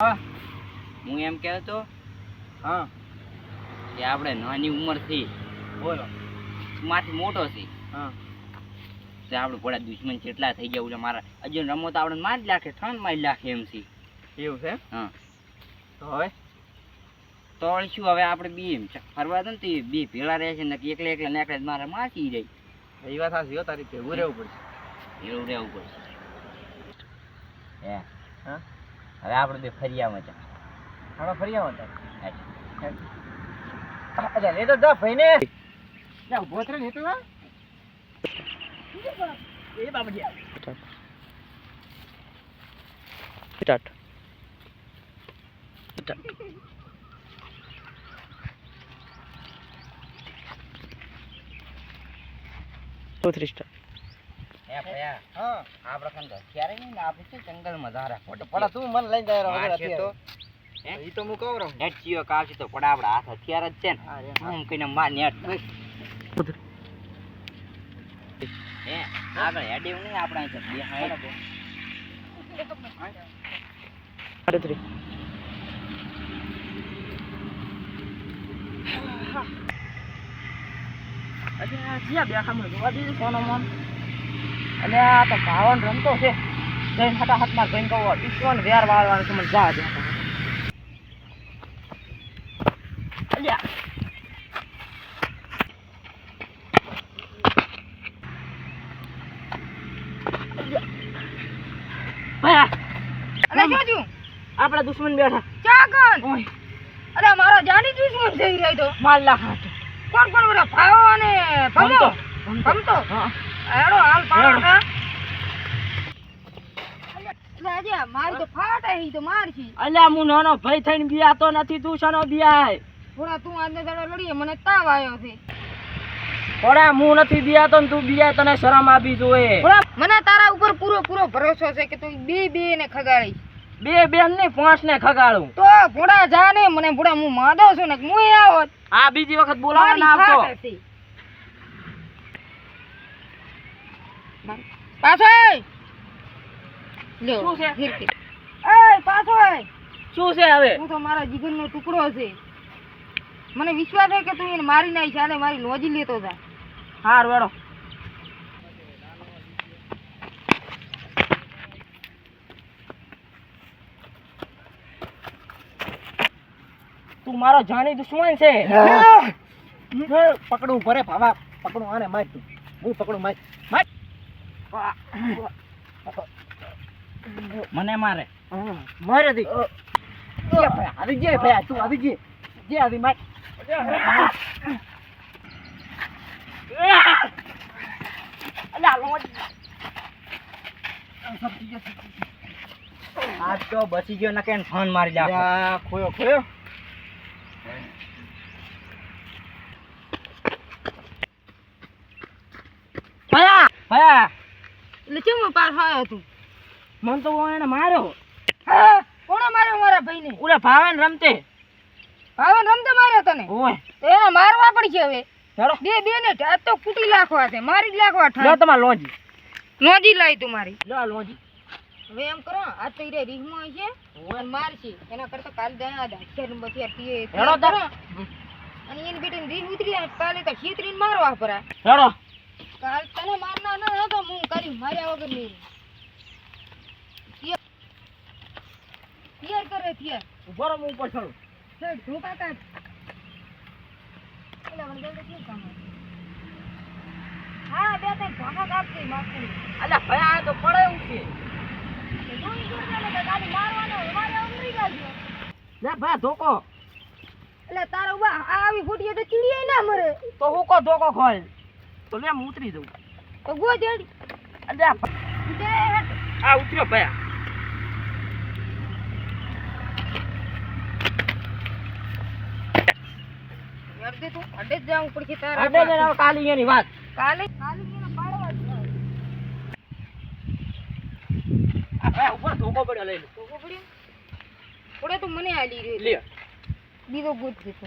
હા. હું એમ કહેતો હા કે આપણે નાની ઉંમરથી બોલો. માથી મોટો છે. હા. તે આપણે ઘોડા દુશ્મન જેટલા થઈ ગયા એટલે મારા. હજુ રમો તો આપણે મારી લાખે ત્રણ મારી લાખે એમ છે. એવું છે? હા. તો હવે? તો શું હવે આપણે બી એમ ફરવા દો ને તો બે ભેળા રહે છે ને એકલા એકલે નીકળે તો મારે માચી જાય એ વાત સાચી તારી ભેગું રહેવું પડશે. એવું રહેવું પડશે. હે હા? હવે આપણે બે ફરિયામાં જા હાલો ફરિયા આવો અચ્છા એ તો જા ભાઈને જા ઊભો થરે ને તો એ બાબડિયા સ્ટાર્ટ ટુ થ્રી સ્ટાર ભયા હા. આપણે કંઈ ક્યારે નહીં આપણે શું જંગલમાં ધારા ખોટો પડા તું મને લઈને જાય વગર મારશે તો અત્યારે તો હું કહું રહું. નેટ ચિયો કાવશે તો પડા આપણા હાથ હથિયાર જ છે ને. હા હું. કહીને માર નેટ હે આગળ હેડી એવું નહીં આપણા અહીં બે હા સાડે થ્રી અરે આ જ્યાં બેઠા મને જોવા દીધું સોનો મન અને આ તો ભાવન રમતો છે. જઈને હાથા જઈને કહો ઈશ્વર વેર વાળવાનું મને જા દે આપણા દુશ્મન બેઠા. ઓય. અરે મારો જાની દુશ્મન થઈ રહ્યો તો માલ લાખ કોણ કોણ ભાવો અને ભમતો. ભમતો? હા. હેડો હાલ પાડો હેડો. હા એટલે આજે મારી તો ફાટ તો મારશી અલ્યા હું નાનો ભાઈ થઈને બિયાતો નથી તું શાનો બિયાય? થોડા તું આજનો દાડો લડીએ મને તાવ આવ્યો છે. થોડા હું નથી બિયાતો ને તું બિયાય તને શરમ આપી થોડા મને તારા ઉપર પૂરો પૂરો ભરોસો છે કે તું બે બે ને ખગાડીશ. બે બેન ને પાંચ ને ખગાડું. તો ભોડા જા ને મને ભોડા હું માદો છું ને હું આવો આ બીજી વખત બોલાવા ના આવતો. પાછો લ્યો, શું છે? ફિરકી. એય, પાછો શું છે હવે? તું તો મારા જીગરનો ટુકડો છે. મને વિશ્વાસ છે કે તું એને મારી નાખી ચાલે મારી લોજી લેતો જા. હાર વેડો તું મારો જાણી દુશ્મન છે. પકડું ભરે ભાવા. પકડું આને માર તું. હું પકડું માર. માર. મને મારે. મારે દી. આવી જે ભાઈ તું આવી જે. જે આવી માર. આજ તો બચી ગયો ને કે ફોન મારી જા ખોયો ખોયો. ભયા! ભયા! એટલે કેમ પાર આવ્યો તું? મન તો એને માર્યો હા કોણે માર્યો મારા ભાઈને? ઓલે ભાવન રમતે. ભાવન રમતે માર્યો તને? ઓય. એને મારવા પડશે હવે. હેડો. બે બે ને તો કુટી લાખવા છે મારી જ નાખવા લો તમાર લોજી. લોજી લાવી તું મારી. લો લોજી. હવે એમ કરો આ તો ઈરે રીહમો છે અને મારશે. એના કરતા કાલ દયા દા અક્ષર ને બધી પીએ હેડો. કરો. અને એને બેટીને રીહ ઉતરી કાલે તો ખીતરીને મારવા પરા હેડો. કાલ તને મારના ના હતો હું કરી માર્યા નહીં થિયર કરે થિયર ઊભો રહો ઉપર ચડું સાઈડ ધોકા કાઢ એટલે મને જલ્દી કેમ કામ? હા બે ત્રણ ધોકા કાઢશે માથું અલ્યા ભયા આ તો પડે એવું છે જોઈ જોઈ તો ગાડી મારવાનો મારે ઉમરી ગાજો લે ભયા ધોકો એટલે તારે ઊભા આવી ફૂટીએ તો ચીડીએ ના મરે તો હું કો ધોકો ખોલ તો લે ઉતરી દઉં તો ગો જડી ભ- આ ઉતર્યો ભયા. અડધે તું અડધે જ જાવું પડશે તારા જઈને હવે કાલી એની વાત. કાલે? કાલે એને પાડવા આ ઉપર ધોકો પડ્યો લઈ લે ધોકો પડ્યો? થોડે તો મને આલી રહ્યો લે. બીજો ગોત દીધો.